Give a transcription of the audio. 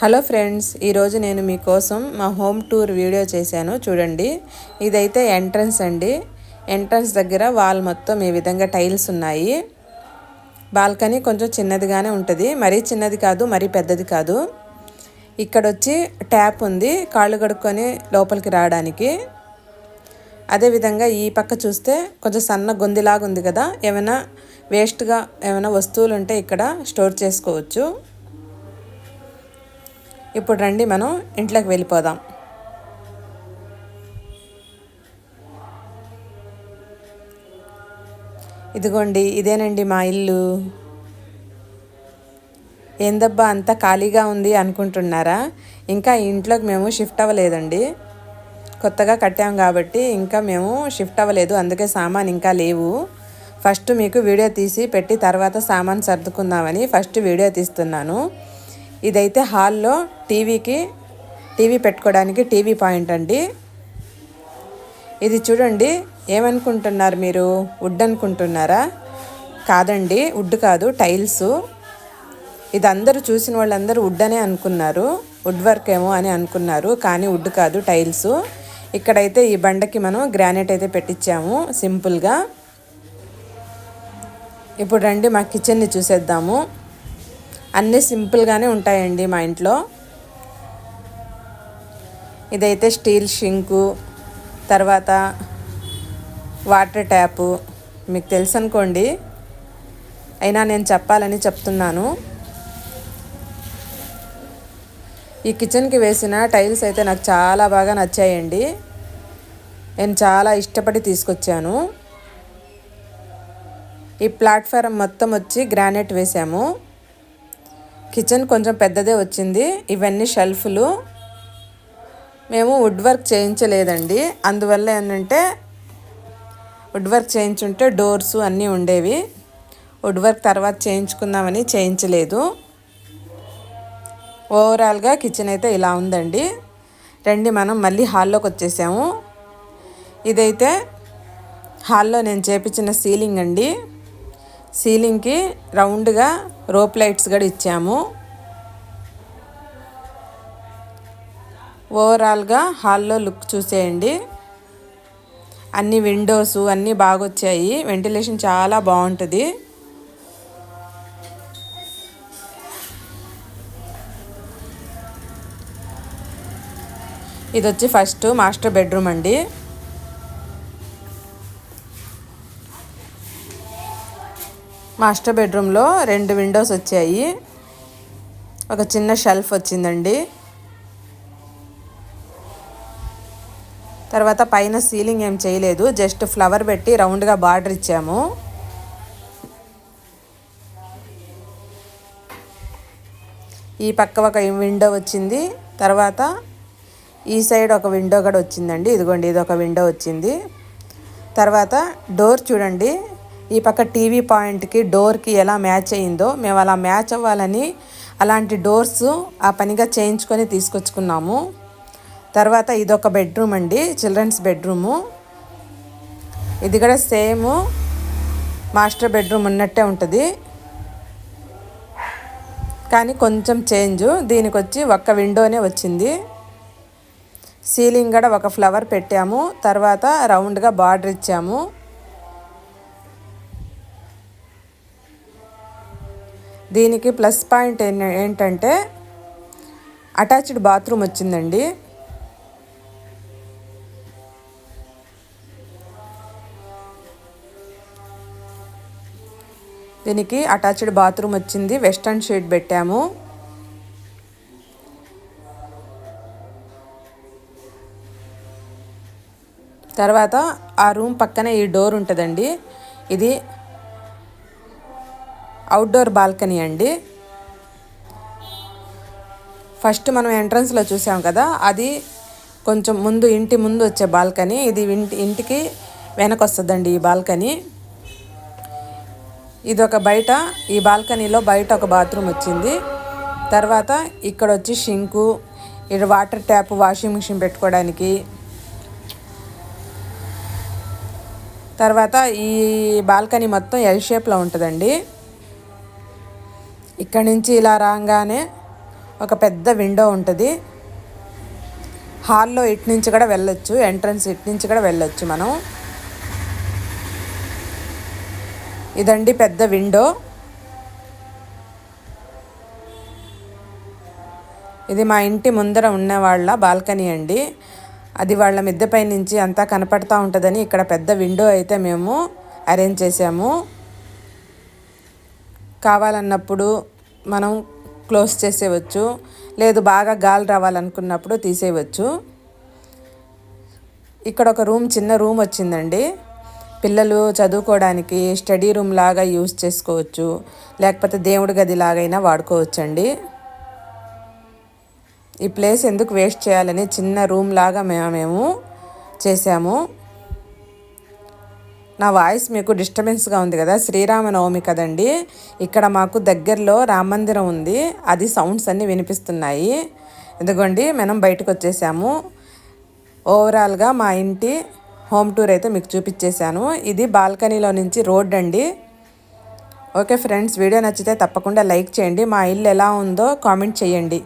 Hello friends ఈరోజు నేను మీకోసం మా హోమ్ టూర్ వీడియో చేశాను. చూడండి ఇదైతే ఎంట్రన్స్ అండి. ఎంట్రన్స్ దగ్గర వాల్ మొత్తం ఈ విధంగా టైల్స్ ఉన్నాయి. బాల్కనీ కొంచెం చిన్నదిగానే ఉంటుంది. మరీ చిన్నది కాదు మరీ పెద్దది కాదు. ఇక్కడ వచ్చి ట్యాప్ ఉంది కాళ్ళు కడుక్కొని లోపలికి రావడానికి. అదేవిధంగా ఈ పక్క చూస్తే కొంచెం సన్న గొందిలాగా ఉంది కదా ఏమైనా వేస్ట్గా ఏమైనా వస్తువులు ఉంటే ఇక్కడ స్టోర్ చేసుకోవచ్చు. ఇప్పుడు రండి మనం ఇంట్లోకి వెళ్ళిపోదాం. ఇదిగోండి ఇదేనండి మా ఇల్లు. ఏందబ్బా అంతా ఖాళీగా ఉంది అనుకుంటున్నారా? ఇంకా ఇంట్లోకి మేము షిఫ్ట్ అవ్వలేదండి. కొత్తగా కట్టాం కాబట్టి ఇంకా మేము షిఫ్ట్ అవ్వలేదు అందుకే సామాన్ ఇంకా లేవు. ఫస్ట్ మీకు వీడియో తీసి పెట్టి తర్వాత సామాన్ సర్దుకుందామని ఫస్ట్ వీడియో తీస్తున్నాను. ఇదైతే హాల్లో టీవీకి టీవీ పెట్టుకోవడానికి టీవీ పాయింట్ అండి. ఇది చూడండి ఏమనుకుంటున్నారు మీరు? వుడ్ అనుకుంటున్నారా? కాదండి వుడ్ కాదు టైల్స్. ఇది అందరూ చూసిన వాళ్ళందరూ వుడ్ అనే అనుకున్నారు. వుడ్ వర్క్ ఏమో అని అనుకున్నారు కానీ వుడ్ కాదు టైల్స్. ఇక్కడైతే ఈ బండకి మనం గ్రానైట్ అయితే పెట్టించాము సింపుల్గా. ఇప్పుడు రండి మా కిచెన్ని చూసేద్దాము. అన్నీ సింపుల్గానే ఉంటాయండి మా ఇంట్లో. ఇదైతే స్టీల్ షింకు తర్వాత వాటర్ ట్యాపు. మీకు తెలుసు అనుకోండి అయినా నేను చెప్పాలని చెప్తున్నాను. ఈ కిచెన్కి వేసిన టైల్స్ అయితే నాకు చాలా బాగా నచ్చాయండి. నేను చాలా ఇష్టపడి తీసుకొచ్చాను. ఈ ప్లాట్ఫారం మొత్తం వచ్చి గ్రానైట్ వేసాము. కిచెన్ కొంచెం పెద్దదే వచ్చింది. ఇవన్నీ షెల్ఫ్లు. మేము వుడ్ వర్క్ చేయించలేదండి. అందువల్ల ఏంటంటే వుడ్ వర్క్ చేయించుంటే డోర్స్ అన్నీ ఉండేవి. వుడ్ వర్క్ తర్వాత చేయించుకుందామని చేయించలేదు. ఓవరాల్గా కిచెన్ అయితే ఇలా ఉందండి. రండి మనం మళ్ళీ హాల్లోకి వచ్చేసాము. ఇదైతే హాల్లో నేను చేపించిన సీలింగ్ అండి. సీలింగ్కి రౌండ్గా రోప్ లైట్స్ కూడా ఇచ్చాము. ఓవరాల్గా హాల్లో లుక్ చూసేయండి. అన్ని విండోస్ అన్నీ బాగా వచ్చాయి వెంటిలేషన్ చాలా బాగుంటుంది ఇది వచ్చి ఫస్ట్ మాస్టర్ బెడ్రూమ్ అండి. మాస్టర్ బెడ్రూమ్లో రెండు విండోస్ వచ్చాయి. ఒక చిన్న షెల్ఫ్ వచ్చిందండి. తర్వాత పైన సీలింగ్ ఏం చేయలేదు. జస్ట్ ఫ్లవర్ పెట్టి రౌండ్గా బార్డర్ ఇచ్చాము. ఈ పక్క ఒక విండో వచ్చింది. తర్వాత ఈ సైడ్ ఒక విండో కూడా వచ్చిందండి. ఇదిగోండి ఇది ఒక విండో వచ్చింది. తర్వాత డోర్ చూడండి. ఈ పక్క టీవీ పాయింట్కి డోర్కి ఎలా మ్యాచ్ అయ్యిందో మేము అలా మ్యాచ్ అవ్వాలని అలాంటి డోర్స్ ఆ పనిగా చేయించుకొని తీసుకొచ్చుకున్నాము. తర్వాత ఇది ఒక బెడ్రూమ్ అండి చిల్డ్రన్స్ బెడ్రూము. ఇది కూడా సేమ్. మాస్టర్ బెడ్రూమ్ ఉన్నట్టే ఉంటుంది. కానీ కొంచెం చేంజ్ దీనికి వచ్చి ఒక్క విండోనే వచ్చింది. సీలింగ్ కూడా ఒక ఫ్లవర్ పెట్టాము తర్వాత రౌండ్గా బార్డర్ ఇచ్చాము. దీనికి ప్లస్ పాయింట్ ఏంటంటే అటాచ్డ్ బాత్రూమ్ వచ్చిందండి. దీనికి అటాచ్డ్ బాత్రూమ్ వచ్చింది. వెస్టర్న్ షేడ్ పెట్టాము. తర్వాత ఆ రూమ్ పక్కనే ఈ డోర్ ఉంటుందండి. ఇది అవుట్డోర్ బాల్కనీ అండి. ఫస్ట్ మనం ఎంట్రన్స్లో చూసాం కదా అది కొంచెం ముందు ఇంటి ముందు వచ్చే బాల్కనీ ఇది ఇంటి ఇంటికి వెనక వస్తుందండి ఈ బాల్కనీ ఇది ఒక బయట ఈ బాల్కనీలో బయట ఒక బాత్రూమ్ వచ్చింది. తర్వాత ఇక్కడ వచ్చి షింకు ఇక్కడ వాటర్ ట్యాప్ వాషింగ్ మిషన్ పెట్టుకోవడానికి. తర్వాత ఈ బాల్కనీ మొత్తం ఎల్ షేప్లో ఉంటుందండి. ఇక్కడ నుంచి ఇలా రాగానే ఒక పెద్ద విండో ఉంటుంది. హాల్లో ఇటు నుంచి కూడా వెళ్ళొచ్చు ఎంట్రన్స్ ఇటు నుంచి కూడా వెళ్ళొచ్చు మనం. ఇదండి పెద్ద విండో. ఇది మా ఇంటి ముందర ఉన్న వాళ్ళ బాల్కనీ అండి. అది వాళ్ళ మిద్దెపై నుంచి అంతా కనపడతా ఉంటుందని ఇక్కడ పెద్ద విండో అయితే మేము అరేంజ్ చేసాము కావాలన్నప్పుడు మనం క్లోజ్ చేసేవచ్చు. లేదు బాగా గాలి రావాలనుకున్నప్పుడు తీసేయవచ్చు. ఇక్కడ ఒక రూమ్ చిన్న రూమ్ వచ్చిందండి. పిల్లలు చదువుకోవడానికి స్టడీ రూమ్ లాగా యూస్ చేసుకోవచ్చు. లేకపోతే దేవుడి గది లాగైనా వాడుకోవచ్చండి. ఈ ప్లేస్ ఎందుకు వేస్ట్ చేయాలని చిన్న రూమ్ లాగా మేము మేము చేసాము నా వాయిస్ మీకు డిస్టర్బెన్స్గా ఉంది కదా? శ్రీరామనవమి కదండి. ఇక్కడ మాకు దగ్గరలో రామ మందిరం ఉంది. అది సౌండ్స్ అన్నీ వినిపిస్తున్నాయి. ఎందుకండి మనం బయటకు వచ్చేసాము. ఓవరాల్గా మా ఇంటి హోమ్ టూర్ అయితే మీకు చూపించేశాను. ఇది బాల్కనీలో నుంచి రోడ్ అండి. ఓకే ఫ్రెండ్స్ వీడియో నచ్చితే తప్పకుండా లైక్ చేయండి. మా ఇల్లు ఎలా ఉందో కామెంట్ చేయండి.